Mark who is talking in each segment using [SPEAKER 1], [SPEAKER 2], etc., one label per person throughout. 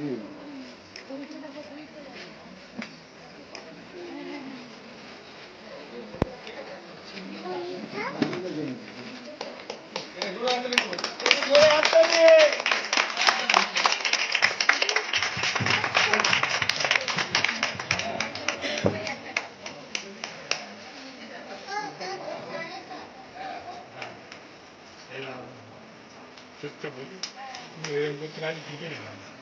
[SPEAKER 1] 응. 저쪽 뭐, 뭐, 뭐, 뭐, 뭐, 뭐, 뭐, 뭐, 뭐, 뭐,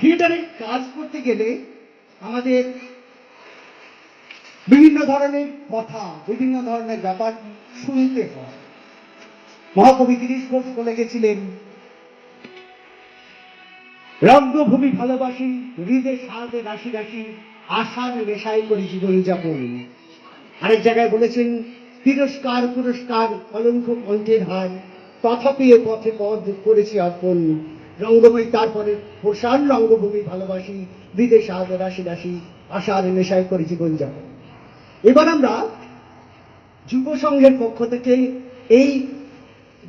[SPEAKER 2] থিয়েটারে কাজ করতে গেলে আমাদের বিভিন্ন ধরনের কথা, বিভিন্ন ধরনের ব্যাপার শুনতে হয়। মহাকবি গিরিশ ঘোষ বলে গেছিলেন, রঙ্গভূমি ভালোবাসি হৃদয় সাথে রাশি রাশি আশার নেশাই করি জীবন যাপন। আরেক জায়গায় বলেছেন, তিরস্কার পুরস্কার কলঙ্ক কণ্ঠের হার। তথাপি এ পথে পদ করেছি অর্পণ রঙ্গময়ী তারপরে প্রসার রঙ্গভূমি ভালোবাসি, বিদেশ আগ রাশি রাশি আশার নেশায় করে জীবন যাপন। এবার আমরা যুব সংঘের পক্ষ থেকে এই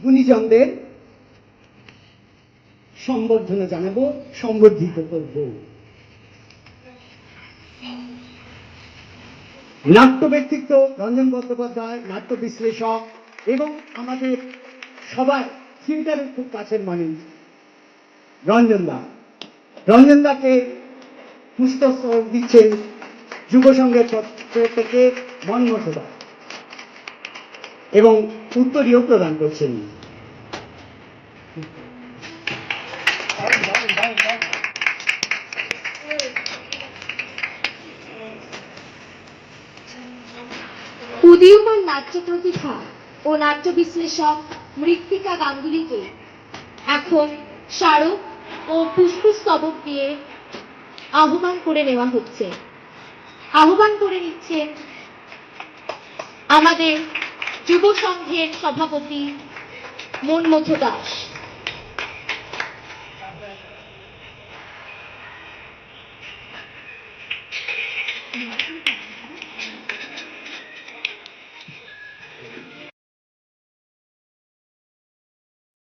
[SPEAKER 2] গুণীজনদের সম্বর্ধনা জানাব, সম্বর্ধিত করব। নাট্য ব্যক্তিত্ব রঞ্জন বন্দ্যোপাধ্যায়, নাট্য বিশ্লেষক এবং আমাদের সবার থিয়েটারের খুব কাছের মানুষ। রঞ্জন দা। রঞ্জন দাকে পুস্তক যুব সংঘের পক্ষ থেকে মনমত দা। এবং উত্তরীয় প্রদান করছেন।
[SPEAKER 3] উদীয়মান নাট্য প্রতিভা ও নাট্য বিশ্লেষক মৃত্তিকা গাঙ্গুলিকে এখন স্মারক ও পুষ্পস্তবক দিয়ে আহ্বান করে নেওয়া হচ্ছে। আহ্বান করে নিচ্ছেন আমাদের যুব সংঘের সভাপতি মনমথ দাস।